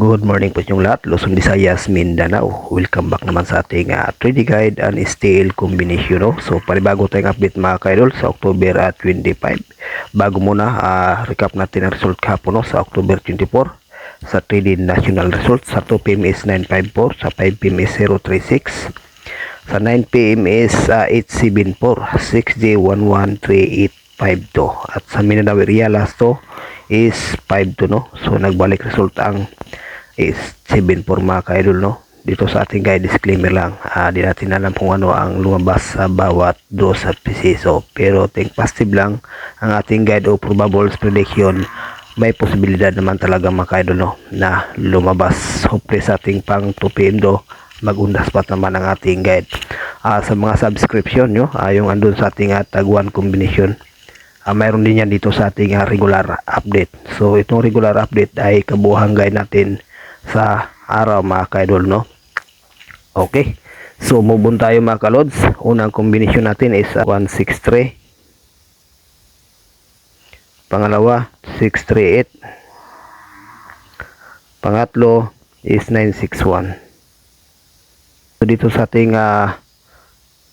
Good morning po sa inyong lahat, Luzon, Visayas, Mindanao. Welcome back naman sa ating uh, 3D guide and steel combination. No? So, panibago tayong update mga kaidol sa October uh, 25. Bago muna, uh, recap natin ang result kahapon no? sa October 24. Sa 3D national result, sa 2 PM is 954, sa 5 PM is 036. Sa 9 PM is uh, 874, 6J11385 to. At sa Mindanao area last to is 5 to no. So nagbalik result ang is 7 for mga ka-idol no. Dito sa ating guide disclaimer lang, ah, di natin alam kung ano ang lumabas sa bawat do sa. Pero think positive lang ang ating guide o probable prediction may posibilidad naman talaga mga ka-idol no, na lumabas. Hopefully sa ating pang 2 PM do magundas pa naman ang ating guide. Ah, sa mga subscription nyo, ah, yung andun sa ating uh, tag 1 combination uh, mayroon din yan dito sa ating uh, regular update. So itong regular update ay kabuhang guide natin sa araw mga ka-idol no. Okay. So move tayo mga kalods. Unang combination natin is uh, 163. Pangalawa 638. Pangatlo is 961. So dito sa ating uh,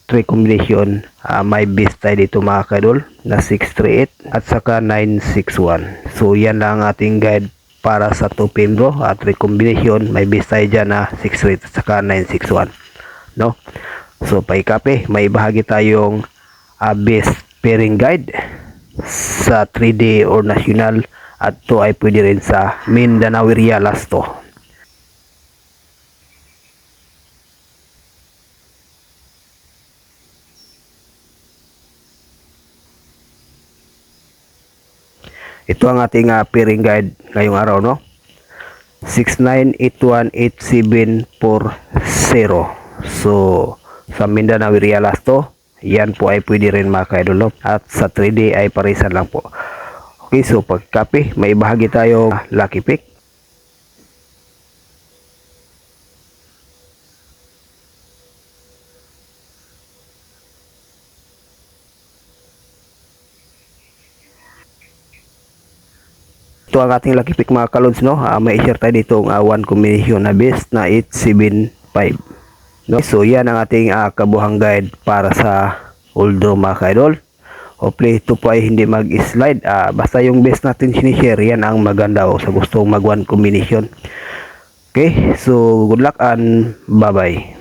three combination uh, may base tayo dito mga kadol na 638 at saka 961 so yan lang ang ating guide para sa 2 pembro at three combination may dyan na 638 at saka 961 no? So paikape may bahagi tayong uh, base pairing guide sa 3D or national at to ay pwede rin sa Mindanao area last to Ito ang ating uh, pairing guide ngayong araw, no? 69818740. So, sa Mindanao area last to, yan po ay pwede rin mga kaidol, no? At sa 3D ay parisan lang po. Okay, so pagkape, may bahagi tayo lucky pick. Ito ang ating lucky pick mga kalods no. Uh, may share tayo dito ang uh, one combination na best na 875. No? So yan ang ating uh, kabuhang guide para sa Uldo mga kaidol. Hopefully ito po ay hindi mag-slide. Uh, basta yung best natin sinishare yan ang maganda o sa gustong mag one combination. Okay, so good luck and bye bye.